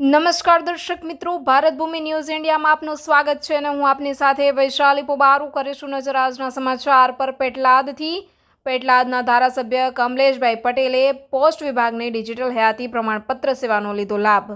નમસ્કાર દર્શક મિત્રો, ભારત ભૂમિ ન્યૂઝ ઇન્ડિયામાં આપનું સ્વાગત છે અને હું આપની સાથે વૈશાલી પોબારું કરીશું નજર આજના સમાચાર પર. પેટલાદથી પેટલાદના ધારાસભ્ય કમલેશભાઈ પટેલે પોસ્ટ વિભાગની ડિજિટલ હયાતી પ્રમાણપત્ર સેવાનો લીધો લાભ.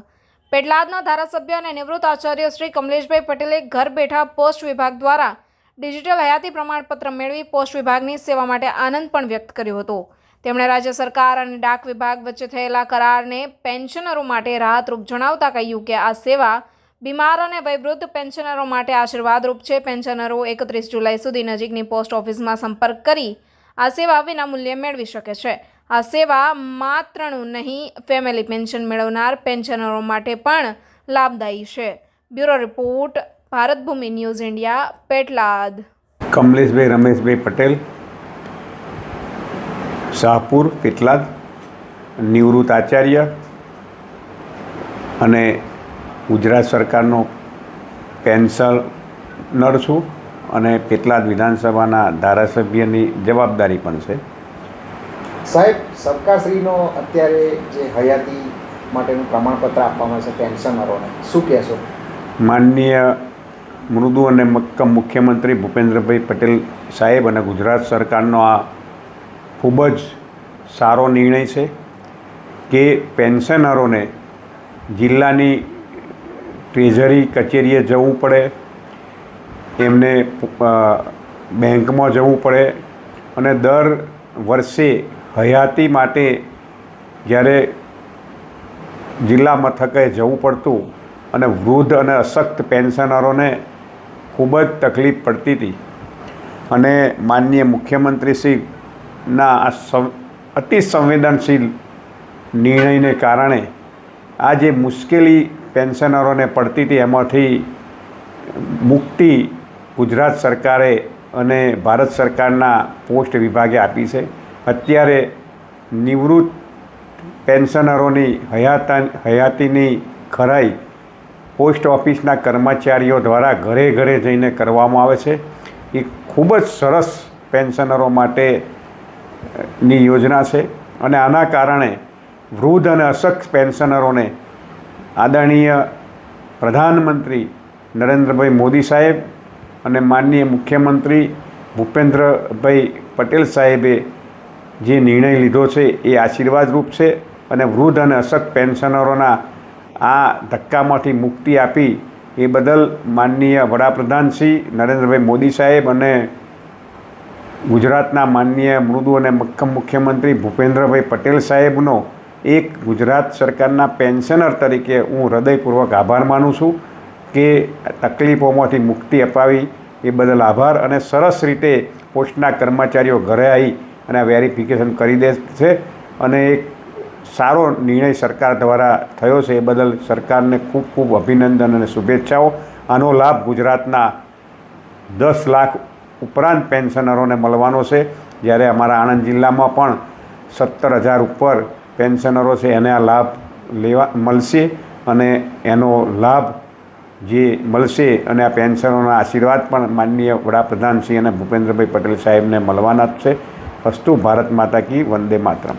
પેટલાદના ધારાસભ્ય અને નિવૃત્ત આચાર્ય શ્રી કમલેશભાઈ પટેલે ઘર બેઠા પોસ્ટ વિભાગ દ્વારા ડિજિટલ હયાતી પ્રમાણપત્ર મેળવી પોસ્ટ વિભાગની સેવા માટે આનંદ પણ વ્યક્ત કર્યો હતો. તેમણે રાજ્ય સરકાર અને ડાક વિભાગ વચ્ચે થયેલા કરારને પેન્શનરો માટે રાહતરૂપ જણાવતા કહ્યું કે આ સેવા બીમાર અને વયવૃદ્ધ પેન્શનરો માટે આશીર્વાદરૂપ છે. પેન્શનરો એકત્રીસ જુલાઈ સુધી નજીકની પોસ્ટ ઓફિસમાં સંપર્ક કરી આ સેવા વિનામૂલ્યે મેળવી શકે છે. આ સેવા માત્રનું નહીં, ફેમિલી પેન્શન મેળવનાર પેન્શનરો માટે પણ લાભદાયી છે. Bureau report Bharatbhoomi news India, Petlad. Kamleshbhai, Rameshbhai Patel Shahpur Petlad નિવૃત્ત આચાર્ય અને ગુજરાત સરકારનો પેન્શનર છું અને પેટલાદ વિધાનસભાના ધારાસભ્યની જવાબદારી પણ છે. સાહેબ સરકારશ્રીનો અત્યારે જે હયાતી માટેનું પ્રમાણપત્ર આપવામાં છે પેન્શનરોને શું કહેશો? માનનીય મૃદુ અને મક્કમ મુખ્યમંત્રી ભૂપેન્દ્રભાઈ પટેલ સાહેબ અને ગુજરાત સરકારનો આ ખૂબ જ સારો નિર્ણય છે કે પેન્શનરોને જિલ્લાની ટ્રેઝરી કચેરીએ જવું પડે, એમને બેંકમાં જવું પડે અને દર વર્ષે હયાતી માટે જ્યારે જિલ્લા મથકે જવું પડતું અને વૃદ્ધ અને અશક્ત પેન્શનરોને ખૂબ જ તકલીફ પડતી હતી. અને માનનીય મુખ્યમંત્રીશ્રીના આ અતિ સંવેદનશીલ નિર્ણયને કારણે આ જે મુશ્કેલી પેન્શનરોને પડતી હતી. એમાંથી મુક્તિ ગુજરાત સરકારે અને ભારત સરકારના પોસ્ટ વિભાગે આપી છે. અત્યારે નિવૃત્ત પેન્શનરોની હયાતા હયાતીની ખરાઈ પોસ્ટ ઓફિસના કર્મચારીઓ દ્વારા ઘરે ઘરે જઈને કરવામાં આવે છે. એ ખૂબ જ સરસ પેન્શનરો માટે ની યોજના છે અને આના કારણે વૃદ્ધ અને અશક્ત પેન્શનરોને આદરણીય પ્રધાનમંત્રી નરેન્દ્રભાઈ મોદી સાહેબ અને માનનીય મુખ્યમંત્રી ભૂપેન્દ્રભાઈ પટેલ સાહેબે જે નિર્ણય લીધો છે એ આશીર્વાદરૂપ છે અને વૃદ્ધ અને અશક્ત પેન્શનરોના આ ધક્કામાંથી મુક્તિ આપી એ બદલ માનનીય વડાપ્રધાન શ્રી નરેન્દ્રભાઈ મોદી સાહેબ અને ગુજરાતના માનનીય મૃદુ અને મક્કમ મુખ્યમંત્રી ભૂપેન્દ્રભાઈ પટેલ સાહેબનો એક ગુજરાત સરકારના પેન્શનર તરીકે હું હૃદયપૂર્વક આભાર માનું છું કે તકલીફોમાંથી મુક્તિ અપાવી. એ બદલ આભાર અને સરસ રીતે પોસ્ટના કર્મચારીઓ ઘરે આવી અને વેરિફિકેશન કરી દે છે અને એક સારો નિર્ણય સરકાર દ્વારા થયો છે. એ બદલ સરકારને ખૂબ ખૂબ અભિનંદન અને શુભેચ્છાઓ. આનો લાભ ગુજરાતના દસ લાખ ઉપરાંત પેન્શનરોને મળવાનો છે. જ્યારે અમારા આણંદ જિલ્લામાં પણ સત્તર હજાર ઉપર પેન્શનરો છે, એને આ લાભ લેવા મળશે અને એનો લાભ જે મળશે અને આ પેન્શનોના આશીર્વાદ પણ માનનીય વડાપ્રધાન શ્રી અને ભૂપેન્દ્રભાઈ પટેલ સાહેબને મળવાના જ છે. અસ્તુ ભારત માતા કી વંદે માતરમ.